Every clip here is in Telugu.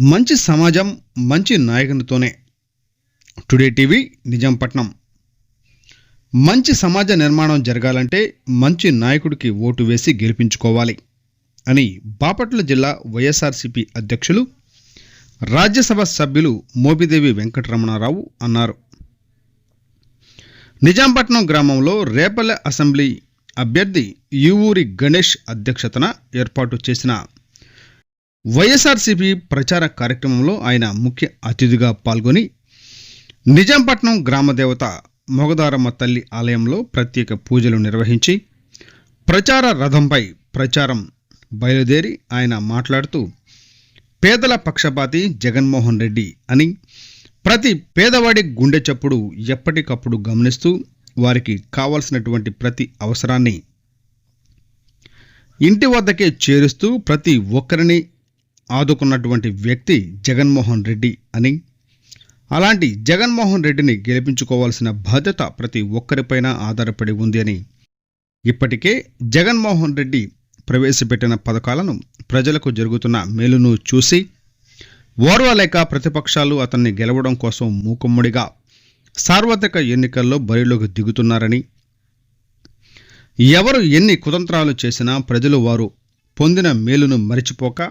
మంచి సమాజం మంచి నాయకునితోనే. Today TV Nizampatnam. మంచి సమాజ నిర్మాణం జరగాలంటే మంచి నాయకుడికి ఓటు వేసి గెలిపించుకోవాలి అని బాపట్ల జిల్లా వైఎస్ఆర్సీపీ అధ్యక్షులు రాజ్యసభ సభ్యులు మోపిదేవి వెంకటరమణారావు అన్నారు. నిజాంపట్నం గ్రామంలో రేపల్లె అసెంబ్లీ అభ్యర్థి యూవూరి గణేష్ అధ్యక్షతన ఏర్పాటు చేసిన వైఎస్ఆర్సీపీ ప్రచార కార్యక్రమంలో ఆయన ముఖ్య అతిథిగా పాల్గొని నిజాంపట్నం గ్రామదేవత మొగదారమ్మ తల్లి ఆలయంలో ప్రత్యేక పూజలు నిర్వహించి ప్రచార రథంపై ప్రచారం బయలుదేరి ఆయన మాట్లాడుతూ పేదల పక్షపాతి జగన్మోహన్ రెడ్డి అని ప్రతి పేదవాడి గుండె చప్పుడు ఎప్పటికప్పుడు గమనిస్తూ వారికి కావలసినటువంటి ప్రతి అవసరాన్ని ఇంటి వద్దకే చేరుస్తూ ప్రతి ఒక్కరిని ఆదుకున్నటువంటి వ్యక్తి జగన్మోహన్ రెడ్డి అని. అలాంటి జగన్మోహన్ రెడ్డిని గెలిపించుకోవాల్సిన బాధ్యత ప్రతి ఒక్కరిపైన ఆధారపడి ఉంది అని. ఇప్పటికే జగన్మోహన్ రెడ్డి ప్రవేశపెట్టిన పథకాలను ప్రజలకు జరుగుతున్న మేలును చూసి ఓర్వలేక ప్రతిపక్షాలు అతన్ని గెలవడం కోసం మూకుమ్మడిగా సార్వత్రిక ఎన్నికల్లో బరిలోకి దిగుతున్నారని. ఎవరు ఎన్ని కుతంత్రాలు చేసినా ప్రజలు వారు పొందిన మేలును మరిచిపోక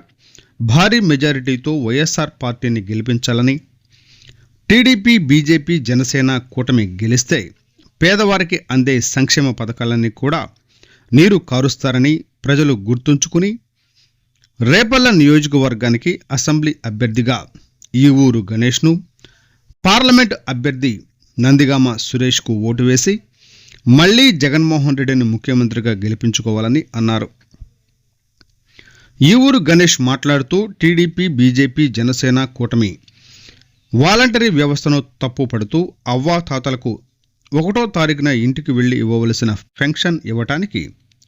భారీ మెజారిటీతో వైఎస్ఆర్ పార్టీని గెలిపించాలని టీడీపీ బీజేపీ జనసేన కూటమి గెలిస్తే పేదవారికి అందే సంక్షేమ పథకాలన్నీ కూడా నీరు కారుస్తారని ప్రజలు గుర్తుంచుకుని రేపల్ల నియోజకవర్గానికి అసెంబ్లీ అభ్యర్థిగా ఈ ఊరు గణేష్ను పార్లమెంట్ అభ్యర్థి నందిగామ సురేష్కు ఓటు వేసి మళ్ళీ జగన్మోహన్ రెడ్డిని ముఖ్యమంత్రిగా గెలిపించుకోవాలని అన్నారు. ఈ ఊరు గణేష్ మాట్లాడుతూ టీడీపీ బీజేపీ జనసేన కూటమి వాలంటరీ వ్యవస్థను తప్పుపడుతూ అవ్వాతాతలకు ఒకటో తారీఖున ఇంటికి వెళ్ళి ఇవ్వవలసిన పెన్షన్ ఇవ్వటానికి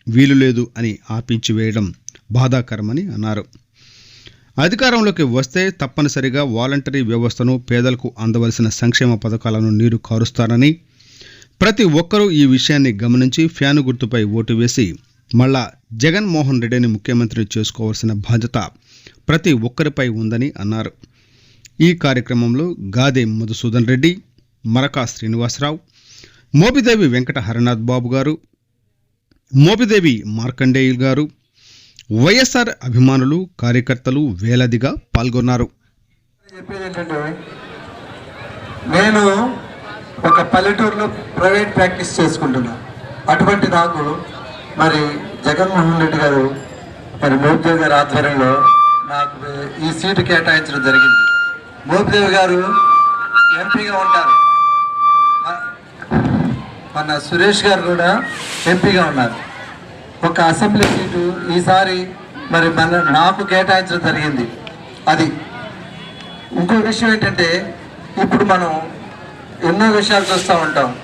వీలు లేదు అని ఆపించి వేయడం బాధాకరమని అన్నారు. అధికారంలోకి వస్తే తప్పనిసరిగా వాలంటరీ వ్యవస్థను పేదలకు అందవలసిన సంక్షేమ పథకాలను నీరు కారుస్తారని ప్రతి ఒక్కరూ ఈ విషయాన్ని గమనించి ఫ్యాను గుర్తుపై ఓటు వేసి మళ్ళా జగన్మోహన్ రెడ్డిని ముఖ్యమంత్రి చేసుకోవాల్సిన బాధ్యత ప్రతి ఒక్కరిపై ఉందని అన్నారు. ఈ కార్యక్రమంలో గాదే మధుసూదన్ రెడ్డి మరకా శ్రీనివాసరావు మోపిదేవి వెంకట హరినాథ్ బాబు గారు మోపిదేవి మార్కండేయులు గారు వైఎస్ఆర్ అభిమానులు కార్యకర్తలు వేలదిగా పాల్గొన్నారు. నేను ఒక పల్లెటూరులో ప్రైవేట్ ప్రాక్టీస్ చేసుకుంటున్నా. అటువంటి నాకు మరి జగన్మోహన్ రెడ్డి గారు మరి మోపిదేవి గారి ఆధ్వర్యంలో నాకు ఈ సీటు కేటాయించడం జరిగింది. మోపిదేవి గారు ఎంపీగా ఉంటారు. మన సురేష్ గారు కూడా ఎంపీగా ఉన్నారు. ఒక అసెంబ్లీ సీటు ఈసారి మరి మన నాకు కేటాయించడం జరిగింది. అది ఇంకో విషయం ఏంటంటే ఇప్పుడు మనం ఎన్నో విషయాలు చూస్తూ ఉంటాం.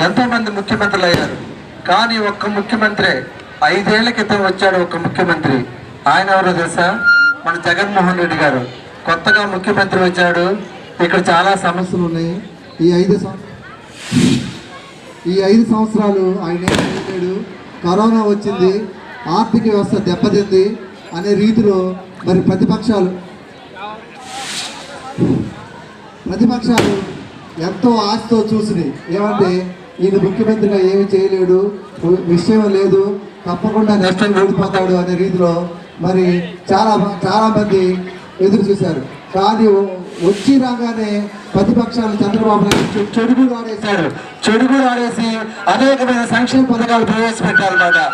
ఎంతోమంది ముఖ్యమంత్రులు అయ్యారు. కానీ ఒక్క ముఖ్యమంత్రి. ఐదేళ్ళ క్రితం వచ్చాడు ఒక ముఖ్యమంత్రి. ఆయన ఎవరో తెలుసా? మన జగన్మోహన్ రెడ్డి గారు. కొత్తగా ముఖ్యమంత్రి వచ్చాడు. ఇక్కడ చాలా సమస్యలు ఉన్నాయి. ఈ ఐదు ఈ ఐదు సంవత్సరాలు ఆయన ఏం కరోనా వచ్చింది. ఆర్థిక వ్యవస్థ దెబ్బతింది అనే రీతిలో మరి ప్రతిపక్షాలు ప్రతిపక్షాలు ఎంతో ఆశతో చూసినాయి ఏమంటే ఈయన ముఖ్యమంత్రిగా ఏమి చేయలేడు విషయం లేదు తప్పకుండా నష్టం ఓడిపోతాడు అనే రీతిలో మరి చాలా చాలా మంది ఎదురు చూశారు. కానీ వచ్చి రాగానే ప్రతిపక్షాలు చంద్రబాబు నాయుడు చె- చెడుగుడు ఆడేశాడు ఆడేసి అనేకమైన సంక్షేమ పథకాలు ప్రవేశపెట్టాలన్నమాట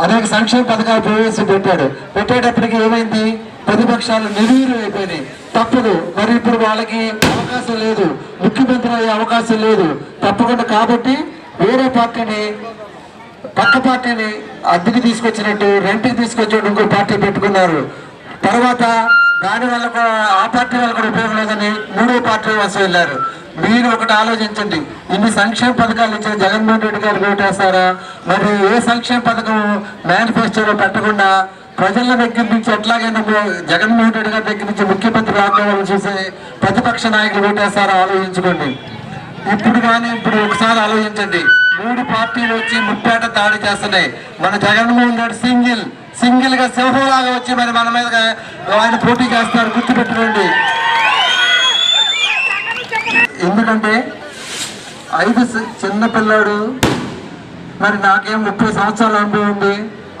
అనేక సంక్షేమ పథకాలు ప్రవేశపెట్టాడు. పెట్టేటప్పటికి ఏమైంది? ప్రతిపక్షాలు నిర్వీర్యం అయిపోయినాయి. తప్పదు. మరి ఇప్పుడు వాళ్ళకి అవకాశం లేదు. ముఖ్యమంత్రి అయ్యే అవకాశం లేదు. తప్పకుండా కాబట్టి వేరే పార్టీని పక్క పార్టీని అద్దెకి తీసుకొచ్చినట్టు రెంట్కి తీసుకొచ్చినట్టు ఇంకో పార్టీ పెట్టుకున్నారు. తర్వాత దాని వల్ల కూడా ఆ పార్టీ వల్ల కూడా ఉపయోగం లేదని మూడో పార్టీ వలస వెళ్ళారు. మీరు ఒకటి ఆలోచించండి. ఇన్ని సంక్షేమ పథకాలు ఇచ్చిన జగన్మోహన్ రెడ్డి గారు ఓటేస్తారా మరి ఏ సంక్షేమ పథకం మేనిఫెస్టోలో పెట్టకుండా ప్రజల దగ్గర నుంచి ఎట్లాగైనా జగన్మోహన్ రెడ్డి గారి దగ్గర నుంచి ముఖ్యమంత్రి రాకపోవాలని చూసే ప్రతిపక్ష నాయకులు ఓటేస్తారా ఆలోచించుకోండి. ఇప్పుడు కానీ ఇప్పుడు ఒకసారి ఆలోచించండి. మూడు పార్టీలు వచ్చి ముప్పేట దాడి చేస్తున్నాయి. మన జగన్మోహన్ రెడ్డి సింగిల్ సింగిల్గా సింహంలాగా వచ్చి మరి మన మీద ఆయన పోటీ చేస్తారు. గుర్తుపెట్టుకోండి. ఎందుకంటే ఐదు చిన్న పిల్లాడు. మరి నాకేం ముప్పై సంవత్సరాల అనుభవం ఉంది?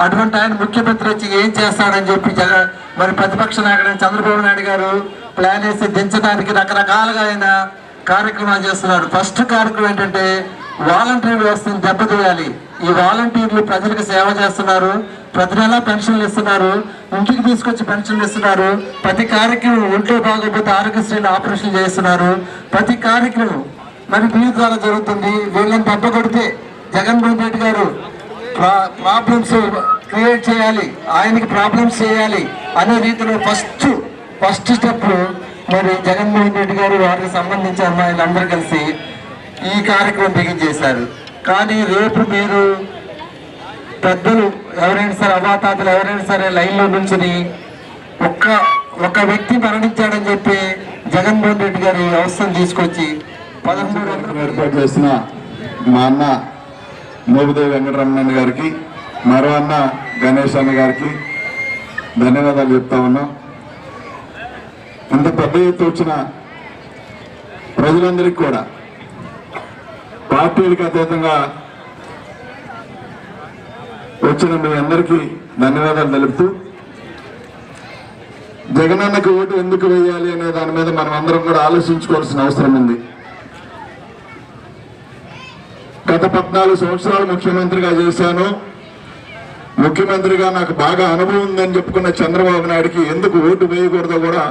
అటువంటి ఆయన ముఖ్యమంత్రి వచ్చి ఏం చేస్తాడని చెప్పి జగ మరి ప్రతిపక్ష నాయకుడు చంద్రబాబు నాయుడు గారు ప్లాన్ వేసి దించడానికి రకరకాలుగా ఆయన కార్యక్రమాలు చేస్తున్నారు. ఫస్ట్ కార్యక్రమం ఏంటంటే వాలంటీర్ వ్యవస్థను దెబ్బతీయాలి. ఈ వాలంటీర్లు ప్రజలకు సేవ చేస్తున్నారు. ప్రతి నెలా పెన్షన్లు ఇస్తున్నారు. ఇంటికి తీసుకొచ్చి పెన్షన్లు ఇస్తున్నారు. ప్రతి కార్యక్రమం ఒంట్లో బాగోకపోతే ఆరోగ్యశ్రీలు ఆపరేషన్ చేస్తున్నారు ప్రతి కార్యక్రమం మరి వీళ్ళ ద్వారా జరుగుతుంది. వీళ్ళని దెబ్బ కొడితే జగన్మోహన్ రెడ్డి గారు ప్రాబ్లమ్స్ క్రియేట్ చేయాలి. ఆయనకి ప్రాబ్లమ్స్ చేయాలి అనే రీతిలో ఫస్ట్ ఫస్ట్ స్టెప్ మరి జగన్మోహన్ రెడ్డి గారు వారికి సంబంధించిన అమ్మాయిలందరూ కలిసి ఈ కార్యక్రమం బిగించేశారు కానీ రేపు మీరు పెద్దలు ఎవరైనా సరే అవాతాతలు ఎవరైనా సరే లైన్లో నుంచుని ఒక్క ఒక వ్యక్తి మరణించాడని చెప్పి జగన్మోహన్ రెడ్డి గారు ఈ వ్యవస్థను తీసుకొచ్చి పదమూడు ఏర్పాటు చేసిన మా అన్న మోపిదేవి వెంకటరమణ గారికి మరో అన్న గణేష్ అన్న గారికి ధన్యవాదాలు చెప్తా ఉన్నాం. ఇంత పెద్ద ఎత్తు వచ్చిన ప్రజలందరికీ కూడా పార్టీలకు అతీతంగా వచ్చిన మీ అందరికీ ధన్యవాదాలు తెలుపుతూ జగనన్నకు ఓటు ఎందుకు వేయాలి అనే దాని మీద మనం అందరం కూడా ఆలోచించుకోవాల్సిన అవసరం ఉంది. గత పద్నాలుగు సంవత్సరాలు ముఖ్యమంత్రిగా చేశాను. ముఖ్యమంత్రిగా నాకు బాగా అనుభవం ఉందని చెప్పుకున్న చంద్రబాబు నాయుడికి ఎందుకు ఓటు వేయకూడదో కూడా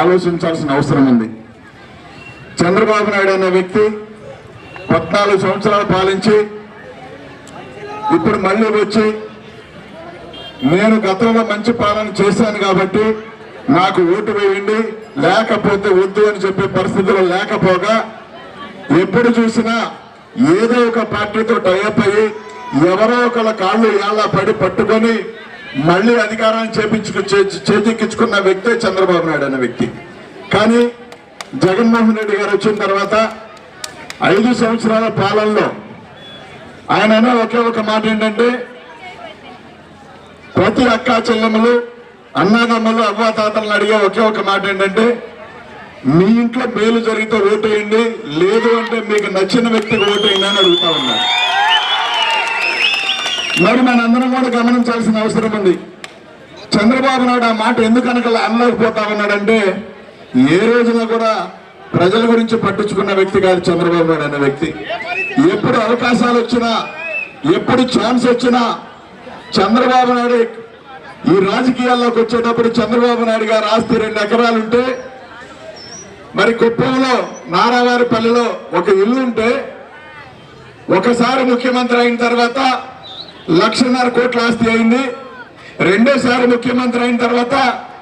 ఆలోచించాల్సిన అవసరం ఉంది. చంద్రబాబు నాయుడు అనే వ్యక్తి పద్నాలుగు సంవత్సరాలు పాలించి ఇప్పుడు మళ్ళీ వచ్చి నేను గతంలో మంచి పాలన చేశాను కాబట్టి నాకు ఓటు వేయండి లేకపోతే వద్దు అని చెప్పే పరిస్థితులు లేకపోగా ఎప్పుడు చూసినా ఏదో ఒక పార్టీతో టైఅప్ అయ్యి ఎవరో ఒకళ్ళ కాళ్ళు ఎలా పడి పట్టుకొని మళ్ళీ అధికారాన్ని చేపించుకు చే- వ్యక్తే చంద్రబాబు నాయుడు అనే వ్యక్తి. కానీ జగన్మోహన్ రెడ్డి గారు వచ్చిన తర్వాత ఐదు సంవత్సరాల పాలనలో ఆయన ఒకే ఒక మాట ఏంటంటే ప్రతి అక్కా చెల్లెమ్మలు అన్నాదమ్మలు అవ్వాతాతలను అడిగే ఒకే ఒక మాట ఏంటంటే మీ ఇంట్లో మేలు జరిగితే ఓటేయండి. లేదు అంటే మీకు నచ్చిన వ్యక్తికి ఓటేయండి అని అడుగుతా ఉన్నారు మరి మనందరం కూడా గమనించాల్సిన అవసరం ఉంది. చంద్రబాబు నాయుడు ఆ మాట ఎందుకు అనక అనలేకపోతా ఉన్నాడంటే ఏ రోజున కూడా ప్రజల గురించి పట్టించుకున్న వ్యక్తి కాదు చంద్రబాబు నాయుడు అనే వ్యక్తి. ఎప్పుడు అవకాశాలు వచ్చినా ఎప్పుడు ఛాన్స్ వచ్చినా చంద్రబాబు నాయుడు ఈ రాజకీయాల్లోకి వచ్చేటప్పుడు చంద్రబాబు నాయుడు గారు ఆస్తి రెండు ఎకరాలుంటే మరి కుప్పంలో నారావారిపల్లిలో ఒక ఇల్లు ఉంటే ఒకసారి ముఖ్యమంత్రి అయిన తర్వాత లక్షన్నర కోట్ల ఆస్తి అయింది రెండోసారి ముఖ్యమంత్రి అయిన తర్వాత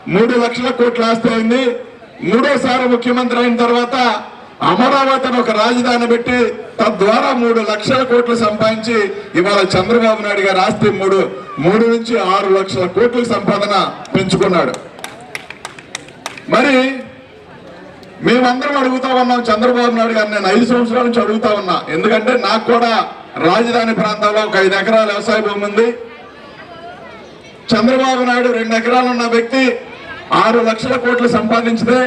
మూడు లక్షల కోట్ల ఆస్తి అయింది మూడోసారి ముఖ్యమంత్రి అయిన తర్వాత అమరావతిని ఒక రాజధాని పెట్టి తద్వారా మూడు లక్షల కోట్లు సంపాదించి ఇవాళ చంద్రబాబు నాయుడు గారి ఆస్తి మూడు మూడు నుంచి ఆరు లక్షల కోట్ల సంపాదన పెంచుకున్నాడు. మరి మేమందరం అడుగుతా ఉన్నాం చంద్రబాబు నాయుడు గారు నేను ఐదు సంవత్సరాల నుంచి అడుగుతా ఉన్నా. ఎందుకంటే నాకు కూడా రాజధాని ప్రాంతంలో ఒక ఐదు ఎకరాల వ్యవసాయ భూమి ఉంది. చంద్రబాబు నాయుడు రెండు ఎకరాలు ఉన్న వ్యక్తి ఆరు లక్షల కోట్లు సంపాదించితే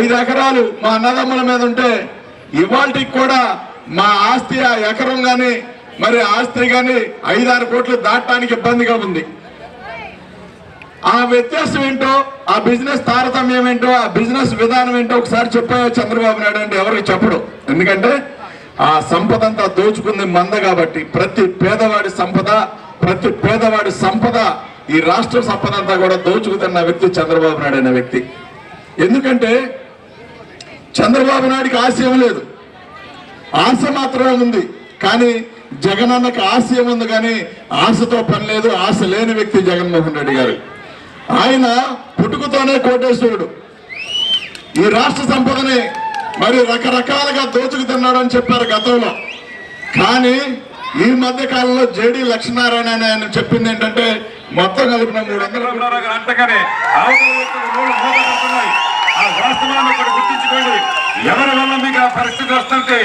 ఐదు ఎకరాలు మా అన్నదమ్ముల మీద ఉంటే ఇవాళకి కూడా మా ఆస్తి ఆ ఎకరం కానీ మరి ఆస్తి కానీ ఐదారు కోట్లు దాటడానికి ఇబ్బందిగా ఉంది. ఆ వ్యత్యాసం ఏంటో ఆ బిజినెస్ తారతమ్యం ఏంటో ఆ బిజినెస్ విధానం ఏంటో ఒకసారి చెప్పాయో చంద్రబాబు నాయుడు అంటే ఎవరికి చెప్పడు. ఎందుకంటే ఆ సంపద అంతా దోచుకుంది మంద కాబట్టి ప్రతి పేదవాడి సంపద ప్రతి పేదవాడి సంపద ఈ రాష్ట్ర సంపద అంతా కూడా దోచుకుతున్న వ్యక్తి చంద్రబాబు నాయుడు అనే వ్యక్తి. ఎందుకంటే చంద్రబాబు నాయుడికి ఆశయం లేదు. ఆశ మాత్రమే ఉంది. కానీ జగన్ అన్నకు ఆశయం ఉంది కానీ ఆశతో పని లేదు. ఆశ లేని వ్యక్తి జగన్మోహన్ రెడ్డి గారు. ఆయన పుట్టుకతోనే కోటేశ్వరుడు. ఈ రాష్ట్ర సంపదని మరి రకరకాలుగా దోచుకుతున్నాడు అని చెప్పారు గతంలో. కానీ ఈ మధ్య కాలంలో జేడి లక్ష్మీనారాయణ అని ఆయన చెప్పింది ఏంటంటే మొత్తం కలిపిన మూడు ఆ గుర్తించుకోండి. ఎవరి వల్ల మీకు ఆ పరిస్థితి వస్తుంటే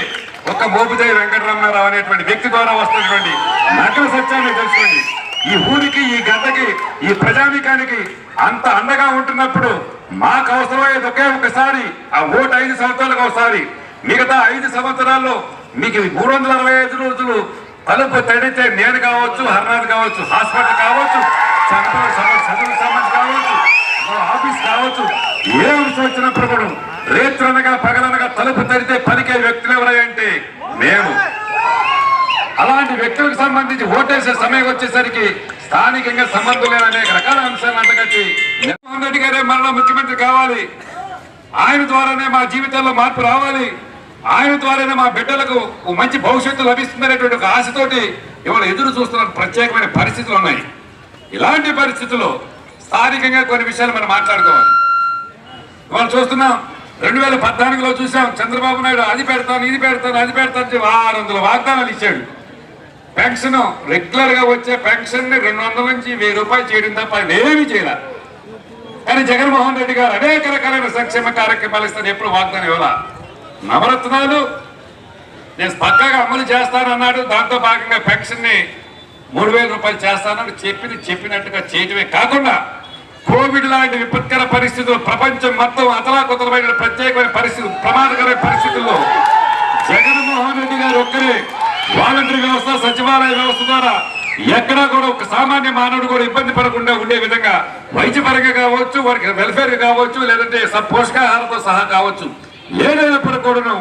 ఒక మోపిదేవి వెంకటరమణారావు అనేటువంటి వ్యక్తి ద్వారా వస్తున్నటువంటి నకల సత్యాన్ని తెలుసుకోండి. ఈ ఊరికి ఈ గడ్డకి ఈ ప్రజానికానికి అంత అండగా ఉంటున్నప్పుడు మాకు అవసరమయ్యేది ఒకే ఒకసారి ఆ ఓటు ఐదు సంవత్సరాలకు ఒకసారి. మిగతా ఐదు సంవత్సరాల్లో మీకు మూడు వందల అరవై ఐదు రోజులు తలుపు తడితే నేను కావచ్చు హర్నాథ్ కావచ్చు హాస్పిటల్ కావచ్చు చదువు చదువు కావచ్చు మా ఆఫీస్ కావచ్చు ఏ అంశం వచ్చినప్పుడు కూడా రేత్రనగా పగలనగా తలుపు తడితే పలికే వ్యక్తులు ఎవరంటే మేము. అలాంటి వ్యక్తులకు సంబంధించి ఓటేసే సమయం వచ్చేసరికి స్థానికంగా సంబంధం లేని అనేక రకాల అంశాలు అంటగట్టి జగన్మోహన్ రెడ్డి గారే మరలా ముఖ్యమంత్రి కావాలి. ఆయన ద్వారానే మా జీవితాల్లో మార్పు రావాలి. ఆయన ద్వారానే మా బిడ్డలకు మంచి భవిష్యత్తు లభిస్తుందనేటువంటి ఒక ఆశతోటి ఇవాళ ఎదురు చూస్తున్న ప్రత్యేకమైన పరిస్థితులు ఉన్నాయి. ఇలాంటి పరిస్థితుల్లో స్థానికంగా కొన్ని విషయాలు మనం మాట్లాడుకోవాలి. ఇవాళ చూస్తున్నాం రెండు వేల పద్నాలుగులో చూసాం చంద్రబాబు నాయుడు అది పెడతాను ఇది పెడతాను అది పెడతాను అని ఆరు వందల వాగ్దానాలు ఇచ్చాడు. పెన్షన్ రెగ్యులర్గా వచ్చే పెన్షన్ని రెండు వందల నుంచి వెయ్యి రూపాయలు చేయడం తప్ప ఆయన ఏమీ చేయాల. కానీ జగన్మోహన్ రెడ్డి గారు అనేక రకాలైన సంక్షేమ కార్యక్రమాలు ఇస్తారు ఎప్పుడు వాగ్దానం ఇవ్వాల? నవరత్నాలు. నేను పక్కాగా అమలు చేస్తానన్నాడు దాంతో భాగంగా పెన్షన్ని మూడు వేల రూపాయలు చేస్తానని చెప్పింది చెప్పినట్టుగా చేయటమే కాకుండా కోవిడ్ లాంటి విపత్కర పరిస్థితులు ప్రపంచం మొత్తం అతలాకుతలమైన ప్రత్యేకమైన పరిస్థితులు ప్రమాదకరమైన పరిస్థితుల్లో జగన్మోహన్ రెడ్డి గారు ఒక్కరే. వాలంటరీ వ్యవస్థ సచివాలయ వ్యవస్థ ద్వారా ఎక్కడా కూడా ఒక సామాన్య మానవుడు కూడా ఇబ్బంది పడకుండా ఉండే విధంగా వైద్యపరంగా కావచ్చు వారికి వెల్ఫేర్ కావచ్చు లేదంటే పోషకాహారంతో సహా కావచ్చు. ఏదైనప్పుడు కూడాను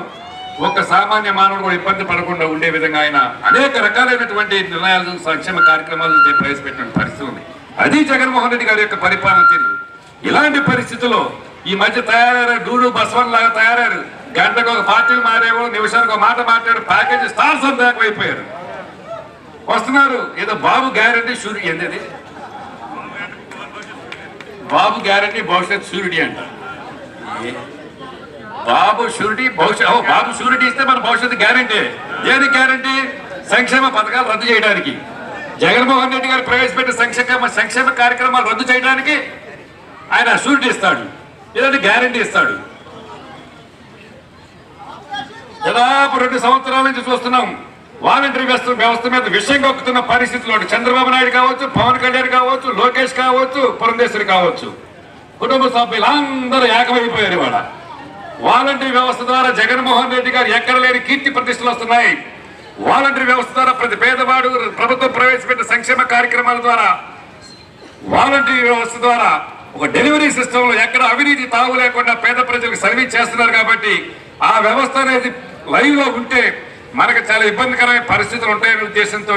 ఒక సామాన్య మానవుడు కూడా ఇబ్బంది పడకుండా ఉండే విధంగా ఆయన అనేక రకాలైనటువంటి నిర్ణయాలు సంక్షేమ కార్యక్రమాలు ప్రవేశపెట్టిన పరిస్థితి ఉంది. అది జగన్మోహన్ రెడ్డి గారి యొక్క పరిపాలన తీరు ఇలాంటి పరిస్థితుల్లో ఈ మధ్య తయారయ్యారు డూడు బస్వన్ లాగా తయారయ్యారు. గంటకు ఒక పార్టీలు మారేవో నిమిషానికి ఒక మాట మాట్లాడు ప్యాకేజీ స్టార్స్ అంతా అయిపోయారు వస్తున్నారు ఏదో బాబు గ్యారంటీ సూర్యుడు ఏంటది? బాబు గ్యారంటీ భవిష్యత్ సూర్యుడి అంట. బాబు షూరిటీ భవిష్యత్ బాబు షూరిటీ ఇస్తే మన భవిష్యత్తు గ్యారంటీ. దేని గ్యారంటీ? సంక్షేమ పథకాలు రద్దు చేయడానికి. జగన్మోహన్ రెడ్డి గారు ప్రవేశపెట్టిన సంక్షేమ సంక్షేమ కార్యక్రమాలు రద్దు చేయడానికి ఆయన షూరిటీ ఇస్తాడు. లేదంటే గ్యారంటీ ఇస్తాడు. దాదాపు రెండు సంవత్సరాల నుంచి చూస్తున్నాం. వాలంటరీ వ్యవస్థ వ్యవస్థ మీద విషయం కక్కుతున్న పరిస్థితుల్లో చంద్రబాబు నాయుడు కావచ్చు పవన్ కళ్యాణ్ కావచ్చు లోకేష్ కావచ్చు పురంధేశ్వరి కావచ్చు. కుటుంబ సభ్యులు అందరూ ఏకమైపోయారు ఇవాళ. వాలంటరీ వ్యవస్థ ద్వారా జగన్మోహన్ రెడ్డి గారు ఎక్కడ లేని కీర్తి ప్రతిష్టలు వస్తున్నాయి. వాలంటరీ వ్యవస్థ ద్వారా ప్రతి పేదవాడు ప్రభుత్వం ప్రవేశపెట్టిన సంక్షేమ కార్యక్రమాల ద్వారా వాలంటరీ వ్యవస్థ ద్వారా ఒక డెలివరీ సిస్టమ్లో ఎక్కడ అవినీతి తావు లేకుండా పేద ప్రజలకు సర్వీస్ చేస్తున్నారు కాబట్టి ఆ వ్యవస్థ అనేది లైవ్లో ఉంటే మనకు చాలా ఇబ్బందికరమైన పరిస్థితులు ఉంటాయనే ఉద్దేశంతో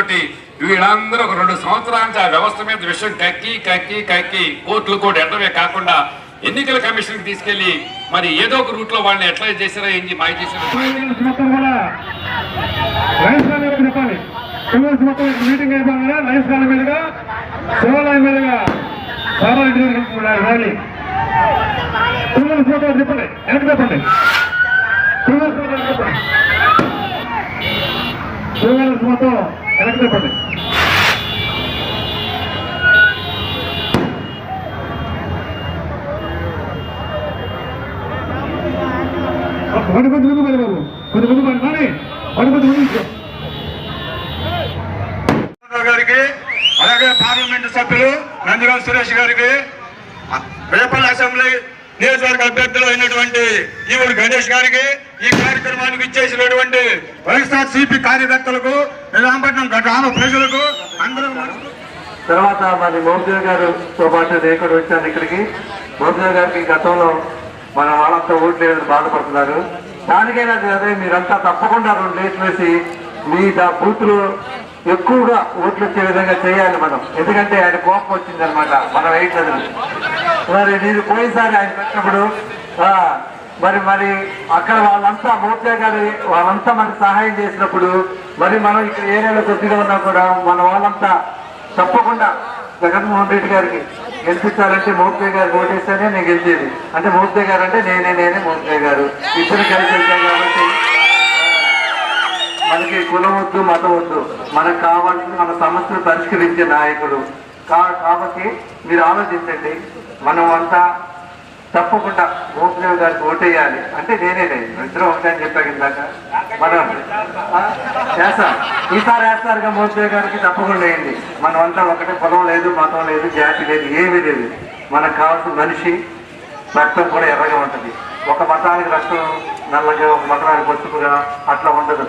వీళ్ళందరూ ఒక రెండు సంవత్సరాల నుంచి ఆ వ్యవస్థ మీద విషయం కక్కి కక్కి కక్కి కోర్టులు కూడా ఎండమే కాకుండా ఎన్నికల కమిషన్ తీసుకెళ్ళి మరి ఏదో ఒక రూట్లో వాళ్ళని ఎట్లా చేశారో ఏంటి మాయ చేశారో. చెప్పాలి. మీటింగ్ అయిపోగానే లైన్స్ కాలం మీదుగా శివాలయం మీదుగా. ర్యాలీ చెప్పండి వెనక్కి చెప్పండి. మొత్తం వెనక్కి కొంచెం ముందు పడి బాబు కొంచెం ముందు పడి కానీ కొంచెం ముందు గారికి అలాగే పార్లమెంట్ సభ్యులు నందిగాం సురేష్ గారికి రేపల్లి అసెంబ్లీ నియోజకవర్గ అభ్యర్థులు అయినటువంటి ఈవుడు గణేష్ గారికి ఈ కార్యక్రమానికి ఇచ్చేసినటువంటి వైఎస్ఆర్ సిపి కార్యకర్తలకు నిజాంపట్నం గ్రామ ప్రజలకు అందరూ తర్వాత మరి మోపిదేవ్ గారుతో పాటు నేను వచ్చాను ఇక్కడికి. మోపిదేవ్ గారికి గతంలో మన వాళ్ళంతా ఓట్లు లేదని బాధపడుతున్నారు. దానికైనా అదే మీరంతా తప్పకుండా రెండు రేట్లు వేసి మీ దా- బూత్లు ఎక్కువగా ఓట్లు వచ్చే విధంగా చేయాలి మనం. ఎందుకంటే ఆయన కోపం వచ్చింది అనమాట మనం వేయట్లేదు మరి నేను పోయినసారి ఆయన పెట్టినప్పుడు మరి మరి అక్కడ వాళ్ళంతా మోర్చా గారు వాళ్ళంతా మనకు సహాయం చేసినప్పుడు మరి మనం ఇక్కడ ఏరియాలో కొద్దిగా ఉన్నా కూడా మన వాళ్ళంతా తప్పకుండా జగన్మోహన్ రెడ్డి గారికి గెలిపించాలంటే మోపిదే గారు ఓటేస్తేనే నేను గెలిచేది. అంటే మోపిదే గారు అంటే నేనే నేనే మోపిదే గారు. ఇద్దరు కలిసి వెళ్తాం కాబట్టి మనకి కులం వద్దు మతం వద్దు. మనకు కావాల్సిన మన సమస్యలు పరిష్కరించే నాయకుడు. కా కాబట్టి మీరు ఆలోచించండి. మనం అంతా తప్పకుండా భూమిదేవి గారికి ఓటేయాలి. అంటే నేనే ఇద్దరు ఒకటే అని చెప్పాను ఇందాక. మనం ఆ, వేస్తాం ఈసారి వేస్తారుగా మోపిదేవి గారికి తప్పకుండా వేయండి. మనం అంతా ఒకటే పొలం లేదు మతం లేదు జాతి లేదు ఏమీ లేదు. మనకు కావాల్సిన మనిషి రక్తం కూడా ఎర్రగా ఉంటుంది. ఒక మతానికి రక్తం నల్లగా ఒక మతానికి పసుపుగా అట్లా ఉండదు.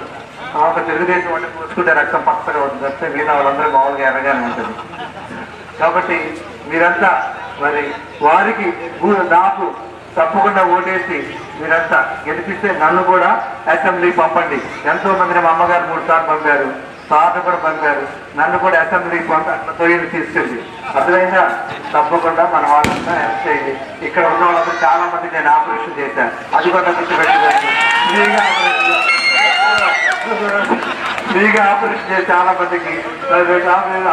ఆ ఒక తెలుగుదేశం అంటే పూసుకుంటే రక్తం పచ్చగా ఉంటుంది. తప్పితే మిగతా వాళ్ళందరూ మామూలుగా ఎర్రగానే ఉంటుంది. కాబట్టి మీరంతా మరి వారికి నాకు తప్పకుండా ఓటేసి మీరంతా గెలిపిస్తే నన్ను కూడా అసెంబ్లీ పంపండి. ఎంతో మందిని మా అమ్మగారు మూడు సార్లు పంపారు. సార్లు కూడా పంపారు. నన్ను కూడా అసెంబ్లీ పంపి అట్లా తొయ్యలు తీసుకెళ్ళి. అసలైనా తప్పకుండా మన వాళ్ళంతా హెల్ప్ చేయండి. ఇక్కడ ఉన్న వాళ్ళంతా చాలా మంది నేను ఆపరేషన్ చేశాను. అది కూడా గుర్తుపెట్టుకోండి. ఫ్రీగా ఆపరేషన్ చాలా మందికి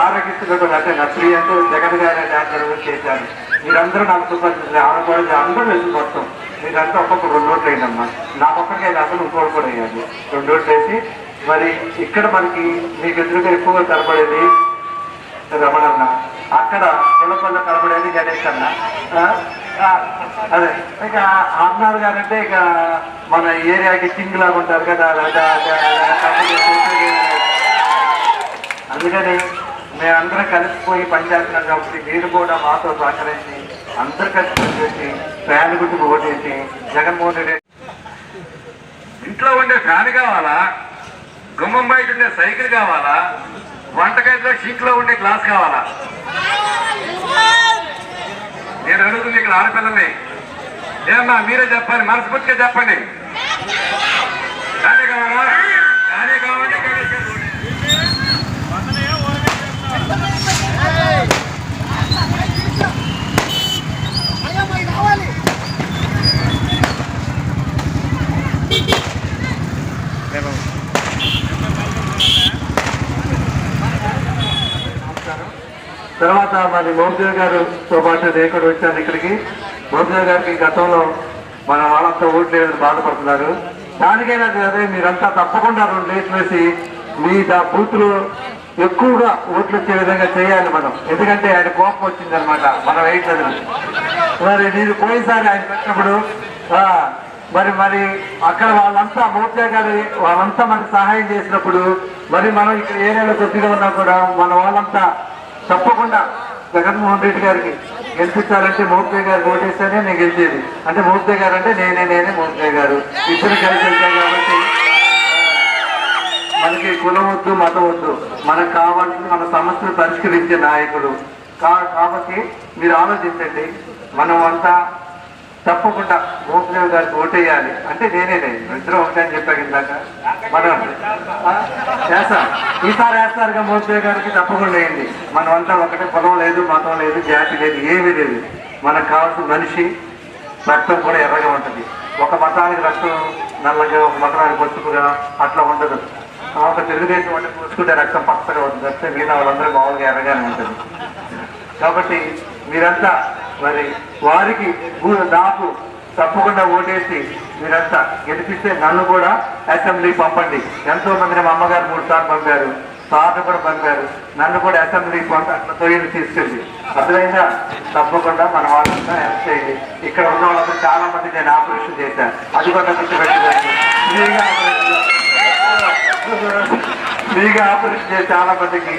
ఆరోగ్యశ్రీ కూడా అంటే నా ఫ్రీ అంటే జగన్ గారి డాక్టర్ చేశారు. మీరందరూ నాకు సుపరిచింది ఆడపడి అందరూ వెళ్ళి మొత్తం. మీరంతా ఒక్కొక్క రెండు ఓట్లు అయిందమ్మా నా ఒక్కరికే కాకుండా ఇంకోటి కూడా అయ్యాను రెండు ఓట్లు వేసి మరి ఇక్కడ మనకి మీకు ఎదురుగా ఎక్కువగా కనపడేది రమణన్న. అక్కడ పొలపల్ల కనబడేది గణేష్ అన్న. అదే. ఇక అన్నారు కాదంటే ఇక మన ఏరియాకి కింగ్ లాగా ఉంటారు కదా అందుకని మేమందరం కలిసిపోయి పనిచేస్తున్నాం కాబట్టి మీరు కూడా మాతో సహకరించి అందరు కలిసి పనిచేసి ఫ్యాన్ గుర్తుకు ఓటేసి జగన్మోహన్ రెడ్డి ఇంట్లో ఉండే ఫ్యాన్ కావాలా? గుమ్మం బయట ఉండే సైకిల్ కావాలా? వంటగదిలో షీక్లో ఉండే గ్లాస్ కావాలా? నేను అడుగుతుంది ఇక్కడ ఆడపిల్లల్ని. ఏమ్మా మీరే చెప్పండి మనస్ఫూర్తిగా చెప్పండి. కానీ కావాలా? కానీ కావాలంటే గణేష్ గారు తర్వాత మరి మోహదేవ్ గారుతో పాటు నేను కూడా వచ్చాను ఇక్కడికి. మోహదేవ్ గారికి గతంలో మన వాళ్ళంతా ఓట్లు వేయడానికి బాధపడుతున్నారు. దానికైనా అదే మీరంతా తప్పకుండా రెండు రేట్లు వేసి మీ దా బూత్లో ఎక్కువగా ఓట్లు వచ్చే విధంగా చేయాలి మనం. ఎందుకంటే ఆయన కోపం వచ్చిందనమాట మనం వేయట్లేదు మరి నేను పోయినసారి ఆయన పెట్టినప్పుడు మరి మరి అక్కడ వాళ్ళంతా మోర్చా గారి వాళ్ళంతా మనకు సహాయం చేసినప్పుడు మరి మనం ఇక్కడ ఏరియాలో కొద్దిగా ఉన్నా కూడా మన వాళ్ళంతా తప్పకుండా జగన్మోహన్ రెడ్డి గారికి గెలిపించాలంటే మోర్చే గారు ఓటేస్తేనే నేను గెలిచేది. అంటే మోర్చే గారు అంటే నేనే నేనే మోర్చే గారు. ఇద్దరు కలిసి వెళ్తాం కాబట్టి మనకి కులం వద్దు మతం వద్దు. మనకు కావాల్సిన మన సమస్యలు పరిష్కరించే నాయకుడు. కా- కాబట్టి మీరు ఆలోచించండి మనం అంతా తప్పకుండా మోపిదేవి గారికి ఓటేయాలి. అంటే నేనే నేను ఇద్దరం ఒకటే అని చెప్పాను ఇందాక. మనం ఆ, వేస్తాం ఈసారి వేస్తారుగా మోపిదేవి గారికి తప్పకుండా వేయండి. మనం అంతా ఒకటే పొలం లేదు మతం లేదు జాతి లేదు ఏమీ లేదు. మనకు కావాల్సిన మనిషి రక్తం కూడా ఎర్రగా ఉంటుంది. ఒక మతానికి రక్తం నల్లగా ఒక మతానికి పసుపుగా అట్లా ఉండదు. ఆ ఒక తెలుగుదేశం వంట పూసుకుంటే రక్తం పచ్చగా ఉంటుంది. తప్పితే మిగతా వాళ్ళందరూ మామూలుగా ఎర్రగానే ఉంటుంది. కాబట్టి మీరంతా మరి వారికి నాకు తప్పకుండా ఓటేసి మీరంతా గెలిపిస్తే నన్ను కూడా అసెంబ్లీ పంపండి. ఎంతో మందిని మా అమ్మగారు మూడు సార్లు పంపారు. సార్లు కూడా పంపారు. నన్ను కూడా అసెంబ్లీ పంపి అట్లా తొయ్యలు తీసుకెళ్ళి. అర్థమైందా తప్పకుండా మన వాళ్ళంతా హెల్ప్ చేయండి. ఇక్కడ ఉన్న వాళ్ళంతా చాలా మంది నేను ఆపరేషన్ చేశాను. అది కూడా గుర్తుపెట్టుకోండి ఫ్రీగా ఆపరేషన్ చేసి చాలా మందికి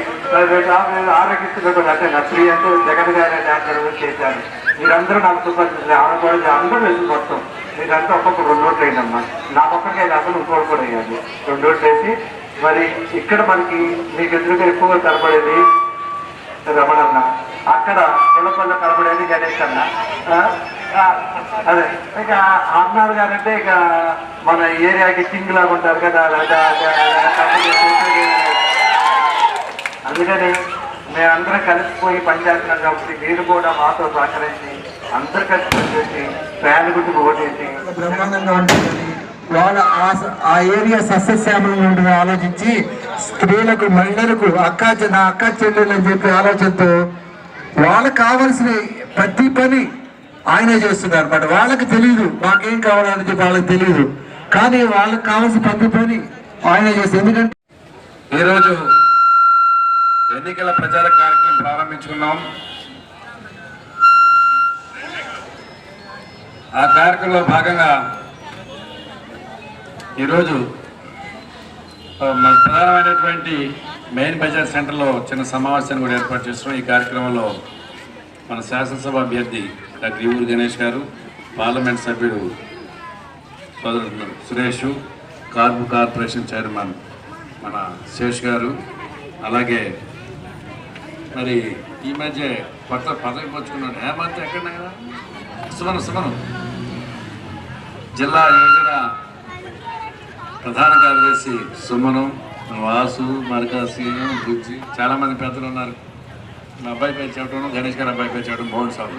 ఆరోగ్యశ్రీ కూడా అంటే నా ఫ్రీ అంటే జగన్ గారి డాక్టర్ చేశారు. మీరందరూ నాకు సుపరిచింది కూడా అందరూ వెళ్ళిపోతాం మీరంతా ఒక్కొక్క రెండు ఓట్లు అయిందమ్మా నా ఒక్కరికే అసలు ఇంకోటి కూడా అయ్యాలి రెండు ఓట్లు వేసి మరి ఇక్కడ మనకి మీకు ఎదురుగా ఎక్కువగా కనబడేది రమణన్న అక్కడ పుల్లపల్ల కనబడేది గణేష్ అన్న అదే. ఇక అన్నారు కానంటే ఇక మన ఏరియాకి కింగ్ లాగా ఉంటారు కదా అందుకని మేమందరం కలిసిపోయి పనిచేస్తున్నాం కాబట్టి మీరు కూడా మాతో సహకరించి అందరు కలిసి పనిచేసి ఫ్యాన్ గుర్తుకు ఓటేసి. బ్రహ్మాండంగా ఉంటుందని వాళ్ళ ఆ- ఆ ఏరియా సస్యశ్యామలంగా ఆలోచించి స్త్రీలకు మహిళలకు అక్క నా అక్క చెల్లెలు అని చెప్పి ఆలోచనతో వాళ్ళకి కావాల్సిన ప్రతి పని ఆయనే చేస్తున్నారు. అనమాట వాళ్ళకి తెలియదు మాకేం కావాలని చెప్పి వాళ్ళకి తెలియదు కానీ వాళ్ళకి కావాల్సిన ప్రతి పని ఆయనే చేస్తారు ఎందుకంటే ఈరోజు ఎన్నికల ప్రచార కార్యక్రమం ప్రారంభించుకున్నాం. ఆ కార్యక్రమంలో భాగంగా ఈరోజు మన ప్రధానమైనటువంటి మెయిన్ బజార్ సెంటర్లో చిన్న సమావేశాన్ని కూడా ఏర్పాటు చేస్తున్నాం. ఈ కార్యక్రమంలో మన శాసనసభ అభ్యర్థి డాక్టర్ ఈవూరు గణేష్ గారు పార్లమెంట్ సభ్యుడు సోదరుడు సురేష్ కార్పు కార్పొరేషన్ చైర్మన్ మన శేష్ గారు అలాగే మరి ఈ మధ్య కొత్త పదవి పంచుకున్నాడు హేమంత్ ఎక్కడ సుమను సుమను జిల్లా యోజన ప్రధాన కార్యదర్శి సుమను వాసు మరకాసీను బుజ్జి చాలామంది పెద్దలు ఉన్నారు. నా అబ్బాయి పేరు చెప్పడం గణేష్ గారు అబ్బాయి పేరు చెప్పడం బాగుంది సార్.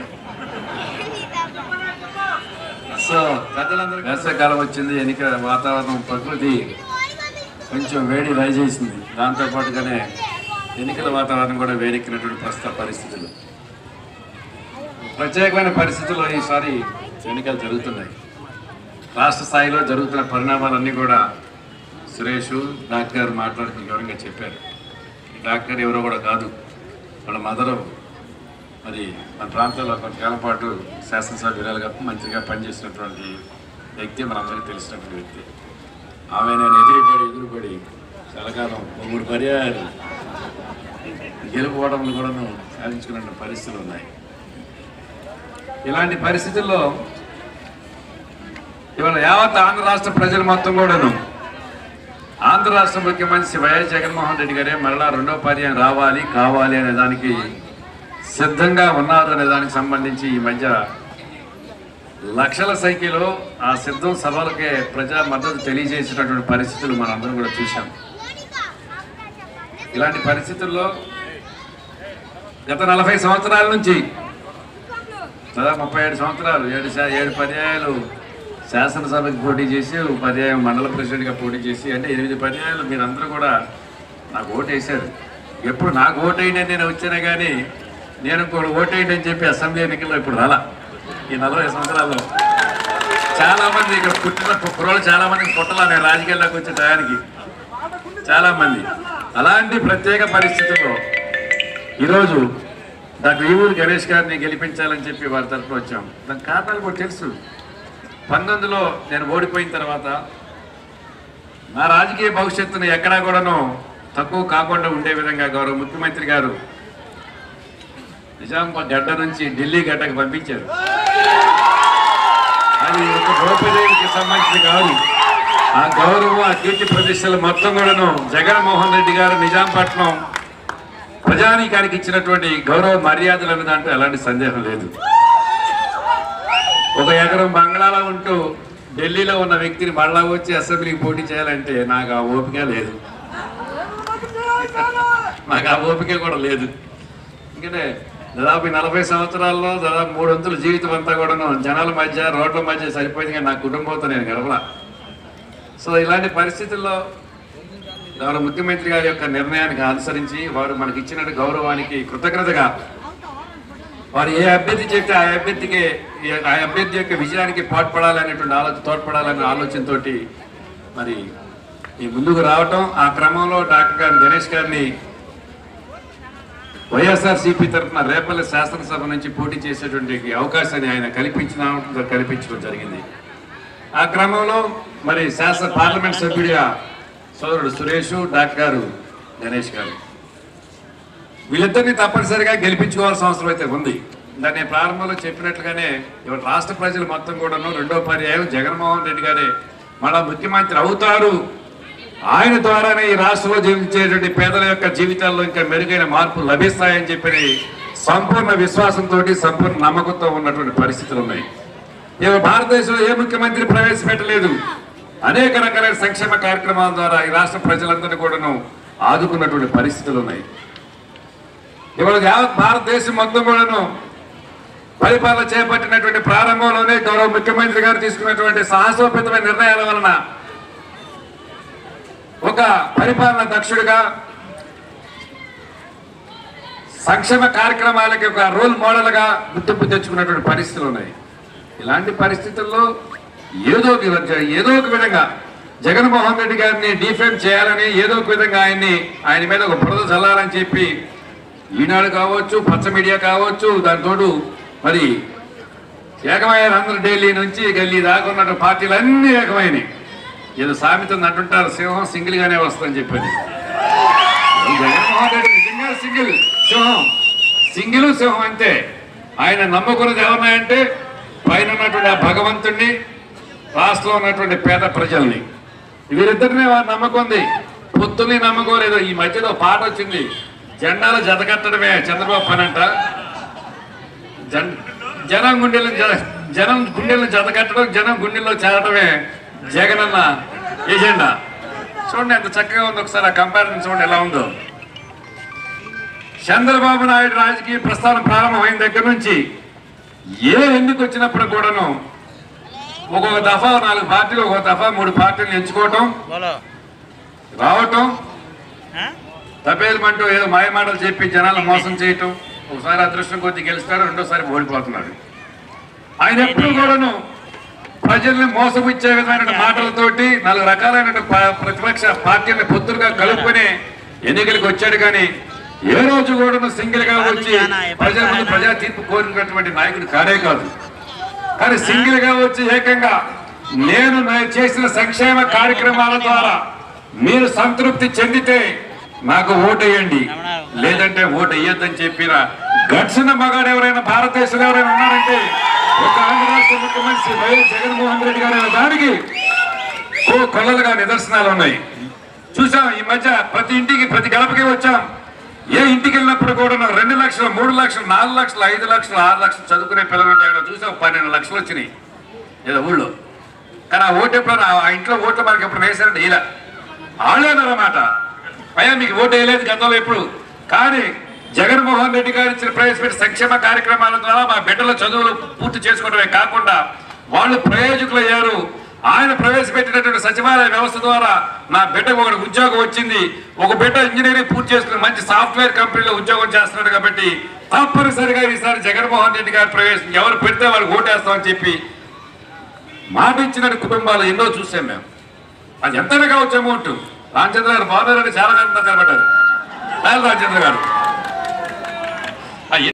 సో పెద్దలందరూ వేసవికాలం వచ్చింది ఎన్నిక వాతావరణం ప్రకృతి కొంచెం వేడి రైజ్ చేసింది. దాంతో పాటుగానే ఎన్నికల వాతావరణం కూడా వేడెక్కినటువంటి ప్రస్తుత పరిస్థితులు. ప్రత్యేకమైన పరిస్థితుల్లో ఈసారి ఎన్నికలు జరుగుతున్నాయి. రాష్ట్ర స్థాయిలో జరుగుతున్న పరిణామాలన్నీ కూడా సురేష్ డాక్టర్ గారు మాట్లాడుతూ వివరంగా చెప్పారు. డాక్టర్ ఎవరో కూడా కాదు. వాళ్ళ మదరు మరి మన ప్రాంతంలో కొంతకాలం పాటు శాసనసభ్యురాలుగా మంత్రిగా పనిచేసినటువంటి వ్యక్తి మనందరికీ తెలిసినటువంటి వ్యక్తి. ఆమె నేను ఎదురుపడి ఎదురుపడి చాలాకాలం మూడు పర్యాయాలు గెలుపుకోవడంలో కూడా సాధించుకున్న పరిస్థితులు ఉన్నాయి. ఇలాంటి పరిస్థితుల్లో ఇవాళ యావత్ ఆంధ్ర రాష్ట్ర ప్రజలు మొత్తం కూడాను ఆంధ్ర రాష్ట్ర ముఖ్యమంత్రి వైఎస్ జగన్మోహన్ రెడ్డి గారే మరలా రెండో పర్యాయం రావాలి కావాలి అనే దానికి సిద్ధంగా ఉన్నారు అనే దానికి సంబంధించి ఈ మధ్య లక్షల సంఖ్యలో ఆ సిద్ధం సభలకే ప్రజా మద్దతు తెలియజేసినటువంటి పరిస్థితులు మనం అందరం కూడా చూశాం. ఇలాంటి పరిస్థితుల్లో గత నలభై సంవత్సరాల నుంచి దాదాపు ముప్పై ఏడు సంవత్సరాలు ఏడు ఏడు పర్యాయాలు శాసనసభకి పోటీ చేసి పర్యాయం మండల ప్రెసిడెంట్గా పోటీ చేసి అంటే ఎనిమిది పర్యాయాలు మీరందరూ కూడా నాకు ఓటు వేశారు ఎప్పుడు నాకు ఓటు అయినా నేను వచ్చినా కానీ నేను కూడా ఓటు అని చెప్పి అసెంబ్లీ ఎన్నికల్లో ఇప్పుడు రాలా. ఈ నలభై సంవత్సరాల్లో చాలామంది ఇక్కడ పుట్టిన కుర్రోళ్ళు చాలామందికి మంది పుట్టలా నేను రాజకీయాల్లోకి వచ్చే టయానికి. చాలామంది. అలాంటి ప్రత్యేక పరిస్థితుల్లో ఈరోజు డాక్టర్ ఈవూరు గణేష్ గారిని గెలిపించాలని చెప్పి వారి తరఫున వచ్చాం. దాని కారణాలు కూడా తెలుసు. పంతొమ్మిదిలో నేను ఓడిపోయిన తర్వాత నా రాజకీయ భవిష్యత్తును ఎక్కడా కూడాను తక్కువ కాకుండా ఉండే విధంగా గౌరవ ముఖ్యమంత్రి గారు నిజామాబాద్ గడ్డ నుంచి ఢిల్లీ గడ్డకు పంపించారు. అది ఒక ద్రౌపదేవికి సంబంధించి కాదు. ఆ గౌరవం ఆ కీర్తి ప్రతిష్టలు మొత్తం కూడాను జగన్మోహన్ రెడ్డి గారు నిజాంపట్నం ప్రజానీకానికి ఇచ్చినటువంటి గౌరవ మర్యాదలు అనే దాంట్లో ఎలాంటి సందేహం లేదు. ఒక ఎకరం బంగ్లాలో ఉంటూ ఢిల్లీలో ఉన్న వ్యక్తిని మళ్ళా వచ్చి అసెంబ్లీకి పోటీ చేయాలంటే నాకు ఆ ఓపిక లేదు. నాకు ఆ ఓపిక కూడా లేదు. ఎందుకంటే దాదాపు నలభై సంవత్సరాల్లో దాదాపు మూడు వంతుల జీవితం అంతా కూడాను జనాల మధ్య రోడ్ల మధ్య సరిపోయింది కానీ నా కుటుంబంతో నేను గడపలా. సో ఇలాంటి పరిస్థితుల్లో గౌరవ ముఖ్యమంత్రి గారి యొక్క నిర్ణయానికి అనుసరించి వారు మనకి ఇచ్చిన గౌరవానికి కృతజ్ఞతగా వారు ఏ అభ్యర్థి చెప్తే ఆ అభ్యర్థికి ఆ అభ్యర్థి యొక్క విజయానికి పాటుపడాలనేటువంటి ఆలోచన తోడ్పడాలనే ఆలోచనతో మరి ఈ ముందుకు రావటం. ఆ క్రమంలో డాక్టర్ గారు గణేష్ గారిని వైఎస్ఆర్సీపీ తరఫున రేపల్లి శాసనసభ నుంచి పోటీ చేసేటువంటి అవకాశాన్ని ఆయన కల్పించిన కల్పించడం జరిగింది. ఆ క్రమంలో మరి శాసన పార్లమెంట్ సభ్యుడిగా సోదరుడు సురేష్ డాక్టర్ గారు గణేష్ గారు. వీళ్ళిద్దరిని తప్పనిసరిగా గెలిపించుకోవాల్సిన అవసరం అయితే ఉంది. దాన్ని ప్రారంభంలో చెప్పినట్లుగానే ఇవాళ రాష్ట్ర ప్రజలు మొత్తం కూడాను రెండో పర్యాయం జగన్మోహన్ రెడ్డి గారే మళ్ళా ముఖ్యమంత్రి అవుతారు. ఆయన ద్వారానే ఈ రాష్ట్రంలో జీవించేటువంటి పేదల యొక్క జీవితాల్లో ఇంకా మెరుగైన మార్పులు లభిస్తాయని చెప్పి సంపూర్ణ విశ్వాసంతో సంపూర్ణ నమ్మకంతో ఉన్నటువంటి పరిస్థితులు ఉన్నాయి. ఇవాళ భారతదేశంలో ఏ ముఖ్యమంత్రి ప్రవేశపెట్టలేదు. అనేక రకాలైన సంక్షేమ కార్యక్రమాల ద్వారా ఈ రాష్ట్ర ప్రజలందరినీ కూడాను ఆదుకున్నటువంటి పరిస్థితులు ఉన్నాయి. ఇవాళ యావత్ భారతదేశం మొత్తం కూడాను పరిపాలన చేపట్టినటువంటి ప్రారంభంలోనే గౌరవ ముఖ్యమంత్రి గారు తీసుకున్నటువంటి సాహసోపేతమైన నిర్ణయాల వలన ఒక పరిపాలన దక్షుడిగా సంక్షేమ కార్యక్రమాలకి ఒక రోల్ మోడల్గా గుర్తింపు తెచ్చుకున్నటువంటి పరిస్థితులు ఉన్నాయి. ఇలాంటి పరిస్థితుల్లో ఏదో ఒక విధంగా- ఏదో ఒక విధంగా జగన్మోహన్ రెడ్డి గారిని డిఫెండ్ చేయాలని ఏదో ఒక విధంగా ఆయన్ని ఆయన మీద ఒక బురద చల్లాలని చెప్పి ఈనాడు కావచ్చు పచ్చ మీడియా కావచ్చు దాని తోడు మరి ఏకమయ్యారు అందరూ ఢిల్లీ నుంచి గల్లీ దాకా ఉన్న పార్టీలు అన్ని ఏకమైనవి ఏదో సామెత అంటుంటారు సింహం సింగిల్ గానే వస్తుందని చెప్పని జగన్మోహన్ రెడ్డి నిజంగా సింగిల్ సింహం సింగిల్ సింహం అంతే ఆయన నమ్ముకున్నది ఎవరినాయంటే పైన ఉన్నటువంటి ఆ భగవంతుణ్ణి రాష్ట్రంలో ఉన్నటువంటి పేద ప్రజల్ని. వీరిద్దరినే వారు నమ్మకుంది. పొత్తుని నమ్మకం లేదు ఈ మధ్యలో పాట వచ్చింది. జెండాలు జతకట్టడమే చంద్రబాబు పని అంట. జన్ జనం గుండెలను జనం గుండెలను జతకట్టడం జనం గుండెల్లో చేరడమే జగనన్న ఎజెండా. చూడండి ఎంత చక్కగా ఉంది ఒకసారి ఆ కంపారిజన్ చూడండి ఎలా ఉందో. చంద్రబాబు నాయుడు రాజకీయ ప్రస్థానం ప్రారంభమైన దగ్గర నుంచి ఏ ఎందుకు వచ్చినప్పుడు కూడాను ఒక్కొక్క దఫా నాలుగు పార్టీలు ఒక్కొక్క దఫా మూడు పార్టీలు ఎంచుకోవటం రావటం తపేలమంటూ ఏదో మాయమాటలు చెప్పి జనాలు మోసం చేయటం ఒకసారి అదృష్టం కొద్ది గెలుస్తాడు రెండోసారి ఓడిపోతున్నాడు ఆయన ఎప్పుడు కూడాను ప్రజల్ని మోసపుచ్చే విధమైన మాటలతోటి నాలుగు రకాలైన ప్రతిపక్ష పార్టీని పొత్తులుగా కలుపుకొని ఎన్నికలకు వచ్చాడు కానీ ఏ రోజు కూడా సింగిల్గా వచ్చి ప్రజల ప్రజా తీర్పు కోరినటువంటి నాయకుడు కానే కాదు. కానీ సింగిల్గా వచ్చి ఏకంగా నేను చేసిన సంక్షేమ కార్యక్రమాల ద్వారా మీరు సంతృప్తి చెందితే నాకు ఓటేయండి. లేదంటే ఓటు వేయొద్దని చెప్పిన గడిచిన మగాడు ఎవరైనా భారతదేశంలో ఎవరైనా ఉన్నారంటే ఒక ఆంధ్ర రాష్ట్ర ముఖ్యమంత్రి వైఎస్ జగన్మోహన్ రెడ్డి గారు దానికి ఓ కొల్లలుగా నిదర్శనాలు ఉన్నాయి. చూసాం ఈ మధ్య ప్రతి ఇంటికి ప్రతి గడపకి వచ్చాం. ఏ ఇంటికి వెళ్ళినప్పుడు కూడా రెండు లక్షలు మూడు లక్షలు నాలుగు లక్షలు ఐదు లక్షలు ఆరు లక్షలు చదువుకునే పిల్లలు ఉంటాయి అక్కడ పన్నెండు లక్షలు వచ్చినాయి. ఏదో ఊళ్ళో. కానీ ఆ ఓటు ఎప్పుడు ఆ ఇంట్లో ఓట్లు మనకి ఎప్పుడు వేసారంటే ఇలా. ఆడలేదన్నమాట పైగా మీకు ఓటు వేయలేదు గతంలో ఎప్పుడు. కానీ జగన్మోహన్ రెడ్డి గారు ఇచ్చిన ప్రవేశపెట్టిన సంక్షేమ కార్యక్రమాల ద్వారా మా బిడ్డల చదువులు పూర్తి చేసుకోవడమే కాకుండా వాళ్ళు ప్రయోజకులు అయ్యారు ఆయన ప్రవేశపెట్టినటువంటి సచివాలయ వ్యవస్థ ద్వారా నా బిడ్డకు ఒక ఉద్యోగం వచ్చింది. ఒక బిడ్డ ఇంజనీరింగ్ పూర్తి చేసుకుని మంచి సాఫ్ట్వేర్ కంపెనీలో ఉద్యోగం చేస్తున్నాడు కాబట్టి తప్పనిసరిగా ఈసారి జగన్మోహన్ రెడ్డి గారి ప్రవేశం ఎవరు పెడితే వాళ్ళు ఓటేస్తామని చెప్పి మాట ఇచ్చిన కుటుంబాలు ఎన్నో చూసాం మేము. అది ఎంతైనా కావచ్చు అమౌంట్. రామచంద్ర గారు బాగున్నారని చాలా మంది కనబడ్డారు రామచంద్ర గారు.